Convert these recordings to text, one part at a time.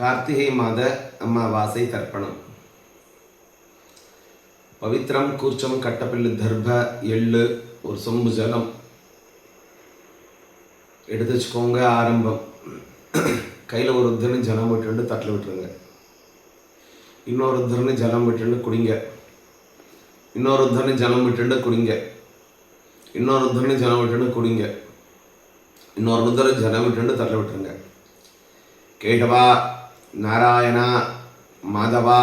கார்த்திகை மாத அம்மாவாசை தர்ப்பணம். பவித்ரம் கூர்ச்சம் கட்டப்பில்லு தர்ப எள்ளு ஒரு சொம்பு ஜலம். எடுத்து வச்சுக்கோங்க ஆரம்பம். கையில் ஒரு உத்தரன்னு ஜலம் விட்டுண்டு தட்டில் விட்டுருங்க. இன்னொரு உத்தரன்னு ஜலம் விட்டுண்டு குடிங்க. இன்னொரு உத்தரன்னு ஜலம் விட்டுண்டு குடிங்க. இன்னொரு உத்தரன்னு ஜலம் விட்டுண்டு குடிங்க. இன்னொரு உத்தர ஜலம் விட்டுண்டு தட்டில் விட்டுருங்க. கேட்டவா? நாராயணா மாதவா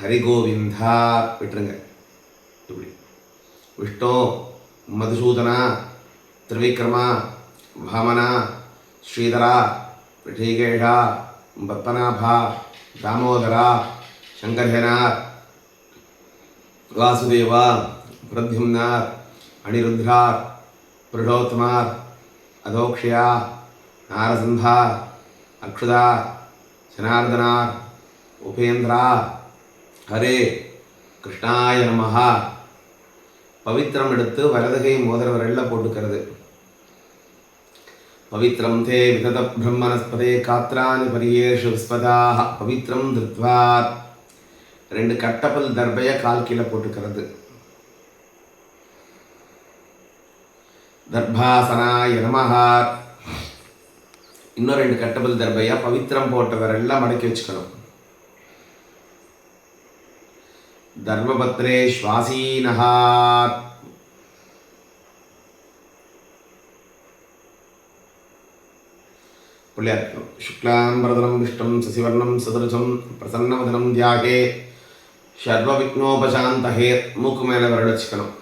ஹரிகோவிந்தா விட்டுருங்க. இப்படி. விஷ்ணு மதுசூதனா திரிவிக்ரமா பாமனா ஸ்ரீதரா ரிஷிகேஷா பத்மநாபா தாமோதரா சங்கர்ஹனார் வாசுதேவா பிரத்யும்னார் அனிருத்ரார் புருஷோத்தமார் அதோக்ஷயா நாரசிம்ஹா அக்ஷுதா ஜனார்தனா உபேந்திரா ஹரே கிருஷ்ணாய நமஹா பவித்திரம் எடுத்து வலதுகை மோதிர போட்டுக்கிறது. பவித்திரம் தே விதத பிரம்மனஸ்பதே காத்ரானி பரியேஷு ஸ்பதாக பவித்திரம் திருத்வா. ரெண்டு கட்டப்பல் தர்பய கால் கீழே போட்டுக்கிறது. தர்பாசனாய நமஹா. இன்னும் ரெண்டு கட்டபல் தர்பையா பவித்திரம் போட்டவரெல்லாம் மடக்கி வச்சுக்கணும். தர்மபத்ரே ஸ்வாசீனஹா. பிள்ளையார் சுக்லாம் விஷ்டம் சசிவர்ணம் சதுரஜம் பிரசன்னவதனம் தியாகே. சர்வ விக்னோபசாந்தஹே மூக்கு மேலே விரல் வச்சுக்கணும்.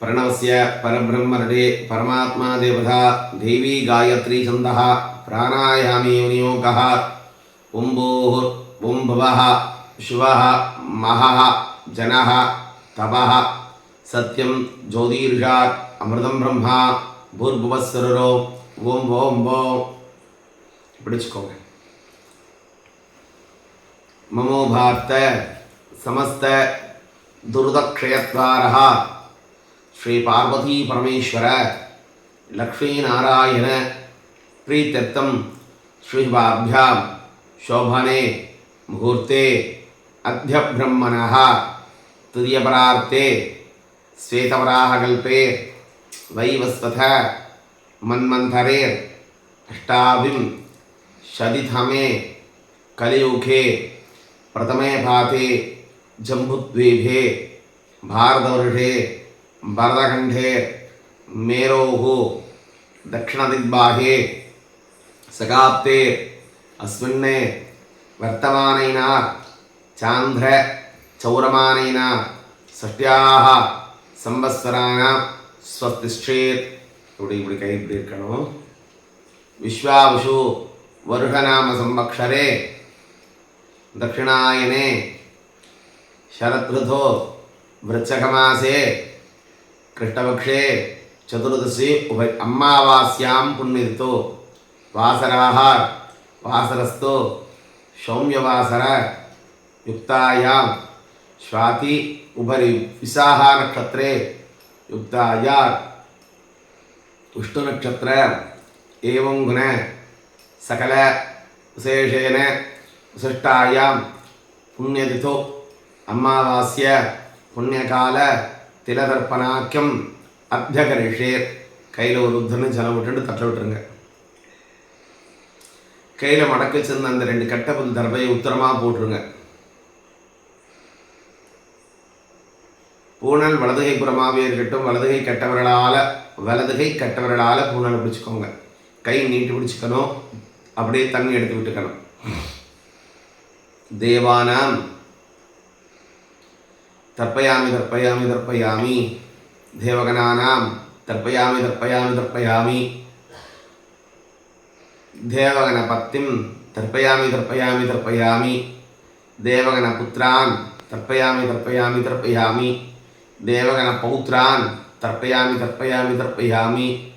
प्रणवस्य परब्रह्मरडे परमात्मा देवता देवी गायत्री छन्दः प्राणायामे विनियोगः ॐ भोः ॐ भवः शिवः महः जनः तपः सत्यं ज्योतिर्षात् अमृतं ब्रह्मा भूर्भुवस्सरो ஓம் ஓம் ஓம் பிடிச்சுக்கோங்க மமோ பார்த்த சமஸ்த துர்தக்ஷயத்வாரः ஸ்ரீ பார்வதி பரமேஸ்வர லக்ஷ்மீ நாராயண பிரீத்தர்த்தம் ஸ்ரீபாபியாம் शोभने मुहूर्ते अध्यब्रह्मण तुर्यपरार्ते श्वेतवराहकल्पे वैवस्वथ मन्मंथरे अष्टाविम शदिथमे कलियुगे प्रथमे भाते जम्बुद्वीपे भारतवर्षे भरतखण्डे मेरोः दक्षिणदिग्बाहे सकाप्ते अस्मिन् वर्तमानेन चान्द्र चौरमानेन षष्ट्याः संवत्सराणां स्वस्तिश्चेत् இப்படி இப்படி கை இப்படி இருக்கணும் விஸ்வாவிஷு வருஷநாம சம்பக்ஷரே தட்சிணாயனே शरदृथो वृच्छकमासे கிருஷ்ணபக்ஷே சதுர்தசி உப அம்மாவாஸ்யாம் புண்ணியத்தோ வாசராக வாசரஸ்தோ சௌமியவாசர யுக்தாயாம் ஸ்வாதி உபரி விசாக நட்சத்திரே யுக்தாயா விஷ்ணு நட்சத்திர ஏவம் குண சகல விசேஷேன விசிஷ்டாயாம் புண்ணியதிதோ அமாவாசிய புண்ணியகால திலதர்ப்பணாக்கியம் அத்தியகரிஷே. கையில் ஒரு உத்தரன்னு ஜலம் விட்டுட்டு தட்ட விட்டுருங்க. கையில் மடக்க வச்சிருந்த அந்த ரெண்டு கட்டபுல் தர்பையை உத்தரமாக போட்டுருங்க. பூனல் வலதுகை புறமாகவே இருக்கட்டும் வலதுகை கட்டவர்களால் வலதுகை கட்டவர்களால் பூனலை பிடிச்சிக்கோங்க. கை நீட்டு பிடிச்சிக்கணும். அப்படியே தண்ணி எடுத்து விட்டுக்கணும். தேவானாம் తర్పయామి తర్పయామి తర్పయామి. దేవగణానాం తర్పయామి తర్పయామి తర్పయామి. దేవగణపత్తిం తర్పయామి తర్పయామి తర్పయామి. దేవగణపుత్రాన్ తర్పయామి తర్పయామి తర్పయామి. దేవగణపౌత్రాన్ తర్పయామి తర్పయామి తర్పయామి.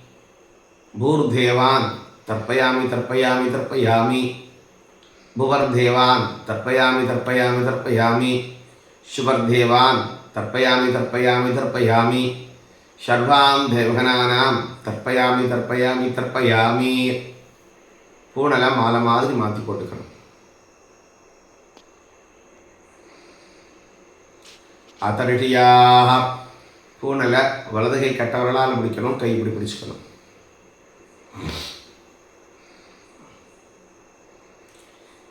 భూర్దేవాన్ తర్పయామి తర్పయామి తర్పయామి. భువర్దేవాన్ తర్పయామి తర్పయామి తర్పయామి. சுபர்தேவான் தர்ப்பயாமி தர்ப்பயாமி தர்ப்பயாமி ஷர்வாம் தேவகனானாம் தர்ப்பயாமி தர்ப்பயாமி தர்ப்பயாமி பூனெல்லாம் மாலை மாதிரி மாற்றி போட்டுக்கணும். அதரிடியாக பூனலை வலதுகை கட்டவர்களால் முடிக்கணும் கை இப்படி பிடிச்சிக்கணும்.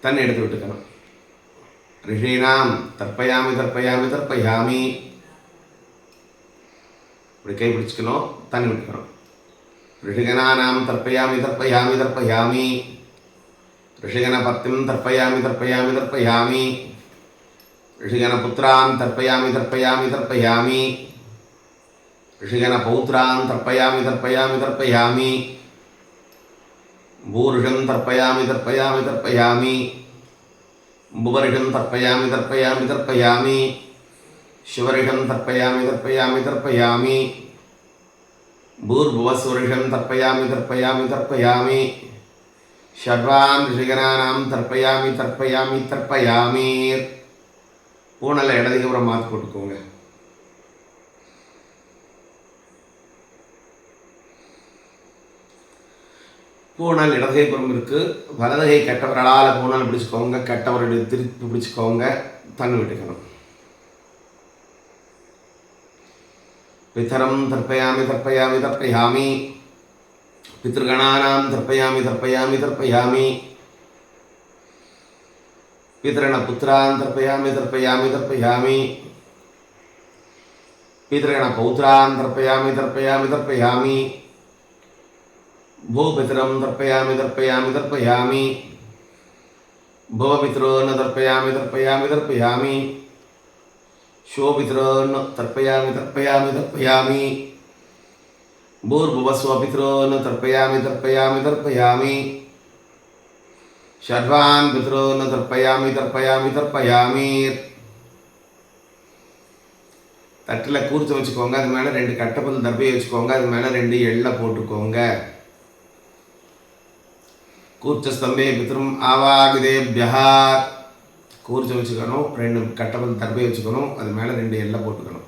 தண்ணி எடுத்து விட்டுக்கணும். ரிஷீனாம் தர்ப்பயாமி தர்ப்பயாமி தர்ப்பயாமி இப்படி கை பிடிச்சிக்கணும் தண்ணி விட்டுக்கணும் ऋषिगणानां तर्पयामि तर्पयामि तर्पयामि ऋषिगणपत्तिं तर्पयामि तर्पयामि तर्पयामि ऋषिगणपुत्रान् तर्पयामि तर्पयामि तर्पयामि ऋषिगणपौत्रान् तर्पयामि तर्पयामि तर्पयामि भूर्षं तर्पयामि तर्पयामि तर्पयामि புவர்கம் தர்ப்பயாமி தர்ப்பயாமி தர்ப்பயாமி. சிவர்கம் தர்ப்பயாமி தர்ப்பயாமி தர்ப்பயாமி. பூர்புவசுவர்கம் தர்ப்பயாமி தர்ப்பயாமி தர்ப்பயாமி. ஷர்வான் ரிஷிகரானாம் தர்ப்பயாமி தர்ப்பயாமி தர்ப்பயாமீர் பூனலை இடதுக்கு அப்புறம் மாற்றி போட்டுக்கோங்க. போனால் இடதுகை புறம் இருக்குது வலதுகை கெட்டவர்களால் போனால் பிடிச்சிக்கோங்க கெட்டவருடைய திருப்பி பிடிச்சிக்கோங்க தண்ணி விட்டுக்கணும் பித்தரம் தற்பயாமி தற்பயாமி தற்பயாமி. பித்திருகணானாம் தற்பயாமி தற்பயாமி தற்பயாமி. பிதரண புத்திரான் தற்பயாமி தற்பயாமி தற்பயாமி. பிதரண பௌத்திரான் தற்பயாமி தர்ப்பயாமி தற்பயாமி. भूपितरं तर्पयामि तर्पयामि तर्पयामि भवपितॄन् तर्पयामि तर्पयामि तर्पयामि शोपितॄन् तर्पयामि तर्पयामि तर्पयामि भूर्भुवस्वपितॄन् तर्पयामि तर्पयामि तर्पयामि षड्वान् पितॄन् तर्पयामि तर्पयामि तर्पयामि தட்டில் கூர்த்து வச்சுக்கோங்க அது மேலே ரெண்டு கட்டப்பல் தர்பையை வச்சுக்கோங்க அது மேலே ரெண்டு எள்ளை போட்டுக்கோங்க கூர்ச்சஸ்தம்பே பித்ரும் ஆவாகிதேபியா கூர்ச்சி வச்சுக்கணும் ரெண்டு கட்டப்பல் தர்பை வச்சுக்கணும் அது மேலே ரெண்டு எல்லை போட்டுக்கணும்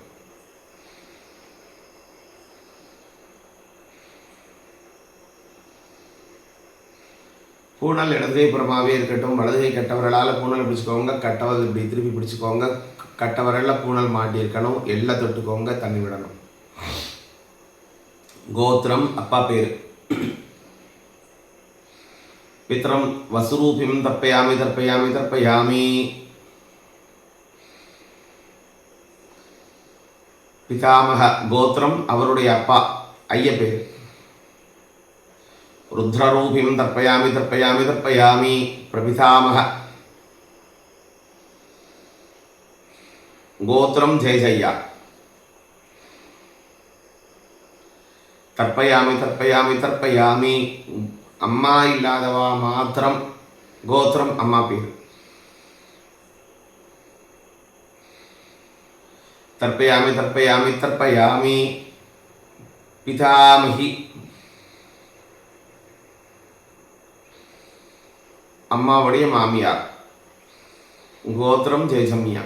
பூனல் இடதுகை புறமாகவே இருக்கட்டும் வலதுகை கட்டவர்களால் பூனல் பிடிச்சிக்கோங்க கட்டவல் இப்படி திருப்பி பிடிச்சிக்கோங்க கட்டவரலில் பூனல் மாட்டியிருக்கணும் எல்லை தொட்டுக்கோங்க தண்ணி விடணும் கோத்திரம் அப்பா பேர் பித்ரம் வசுரூபிம் தர்ப்பயாமி தர்ப்பயாமி தர்ப்பயாமி பிதாமக கோத்திரம் அவருடைய அப்பா ஐய பேர் ருத்ரரூபிம் தர்ப்பயாமி தர்ப்பயாமி தர்ப்பயாமி பிரபிதாமக கோத்திரம் ஜெயஜய்யா தர்ப்பயாமி தர்ப்பயாமி தர்ப்பயாமி அம்மா இல்லாதவா மாத்திரம் கோத்திரம் அம்மா பேர் தர்ப்பயாமி தர்ப்பயாமி தர்ப்பயாமி பிதாமகி அம்மாவுடைய மாமியார் கோத்திரம் ஜெயசம்யா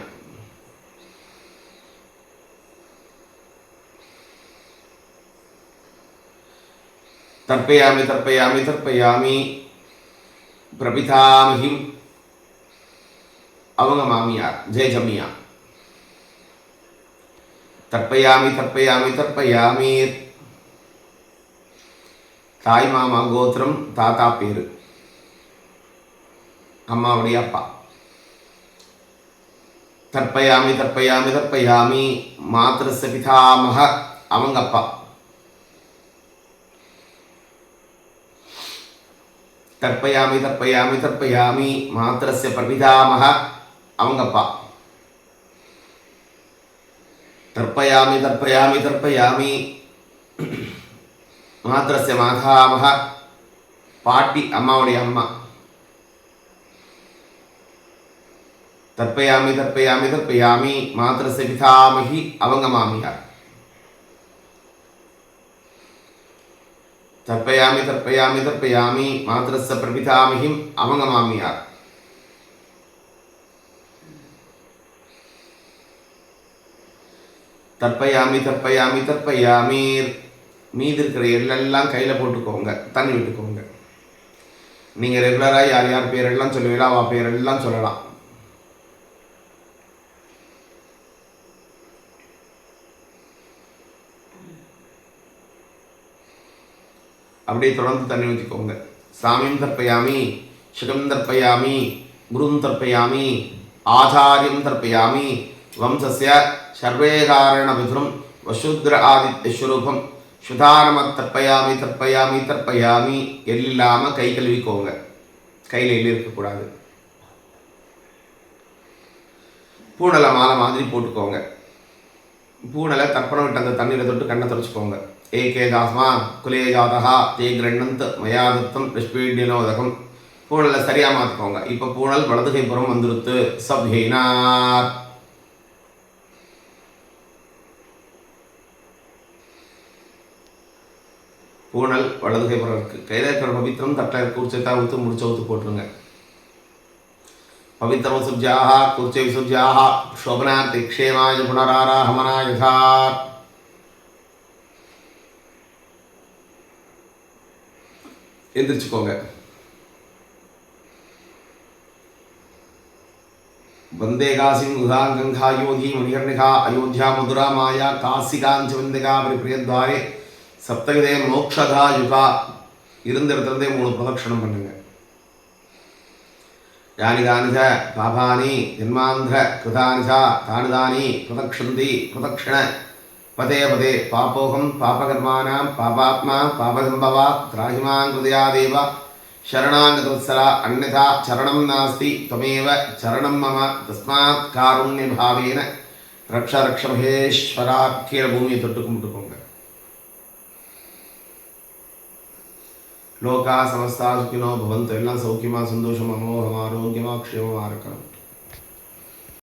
தர்ப்பயாமி தர்ப்பயாமி தர்ப்பயாமி பிரபிதாமகிம் அவங்க மாமியார் ஜெயஜமியா தர்ப்பயாமி தர்ப்பயாமி தர்ப்பயாமி தாய் மாமா கோத்திரம் தாத்தா பேரு அம்மாவுடைய அப்பா தர்ப்பயாமி தர்ப்பயாமி தர்ப்பயாமி மாத்திரச பிதாமக அவங்க அப்பா தர்ப்பயாமி தர்ப்பயாமி தர்ப்பயாமி மாத்திரஸ்ய பிரபிதாமக அவங்கப்பா தர்ப்பயாமி தர்ப்பயாமி தர்ப்பயாமி மாத்திரஸ்ய மாதாமக பாட்டி அம்மாவுடைய அம்மா தர்ப்பயாமி தர்ப்பயாமி தர்ப்பயாமி மாத்திரஸ்ய பிதாமகி அவங்க மாமியார் தர்ப்பயாமி தர்ப்பயாமி தர்ப்பயாமி மாத்திரச பிரபிதாமிகிம் அவங்க மாமியார் தற்பயாமி தர்ப்பயாமி தர்ப்பயாமி மீதி இருக்கிற எள்ளெல்லாம் கையில் போட்டுக்கோங்க தண்ணி விட்டுக்கோங்க. நீங்கள் ரெகுலராக யார் யார் பேரெல்லாம் சொல்லுவீங்களோ அவள் பேரெல்லாம் சொல்லலாம். அப்படியே தொடர்ந்து தண்ணி ஊற்றிக்கோங்க சாமியும் தர்ப்பயாமி சிகம் தர்ப்பயாமி குரும் தர்ப்பயாமி ஆச்சாரியம் தர்ப்பயாமி வம்சஸ்ய சர்வேகாரண விதுரம் வசுத்ர ஆதித்யஸ்வரூபம் சுதாரம தர்ப்பயாமி தர்ப்பயாமி தர்ப்பயாமி எல்லாம் கை கழுவிக்கோங்க. கையில் எள்ளி இருக்கக்கூடாது. பூனலை மாலை மாதிரி போட்டுக்கோங்க. பூனலை தர்ப்பணம் விட்டு அந்த தண்ணீரை தொட்டு கண்ணை தொடச்சிக்கோங்க. ஏகேதாஸ்மா குலே ஜாதகா தே கிரண்ணந்த் மயாதத்தம் தத்தம் விஷ்பீடியனோதகம் பூணலை சரியாக மாற்றிக்கோங்க இப்போ பூணல் வலதுகை புறம் வந்துருத்து சப்ஹீனார் பூணல் வலதுகை புறம் இருக்கு கையில் பவித்திரம் தட்டை குறிச்சத்தா ஊற்று முடிச்ச ஊற்று போட்டுருங்க பவித்திரம் சுஜாகா குறிச்சை சுஜாகா சோபனா திக்ஷேமாய புனராராகமனா யதார் எந்திரிச்சுக்கோங்க. வந்தே காசிம் உதாங் கங்கா யோகி மணிகர்ணிகா அயோத்தியா மதுரா மாயா காசி காஞ்சவந்திகா பிரியத்வாரே சப்தகிதே மோக்ஷதா யுகா. இருந்த இடத்துலேருந்தே மூணு பிரதட்சணம் பண்ணுங்க. யானி தானிஜ பாபானி ஜென்மாந்திர கிருதானிஜா தானுதானி பிரதக்ஷந்தி பிரதக்ஷண पदे पदे पापोऽहं पापकर्माणां पापात्मा पापसम्भवा त्राहिमां कृतयादेव शरणागतवत्सला अन्यथा चरणं नास्ति त्वमेव चरणं मम तस्मात् कारुण्यभावेन रक्ष रक्ष महेश्वरा கீழே பூமியை தொட்டு கும்பிட்டுக்கோங்க லோகா சமஸ்தா சுக்கினோ பவந்து எல்லாம் சௌக்கியமா சந்தோஷமா அமோகமா ஆரோக்கியமா க்ஷேமமா இருக்கணும்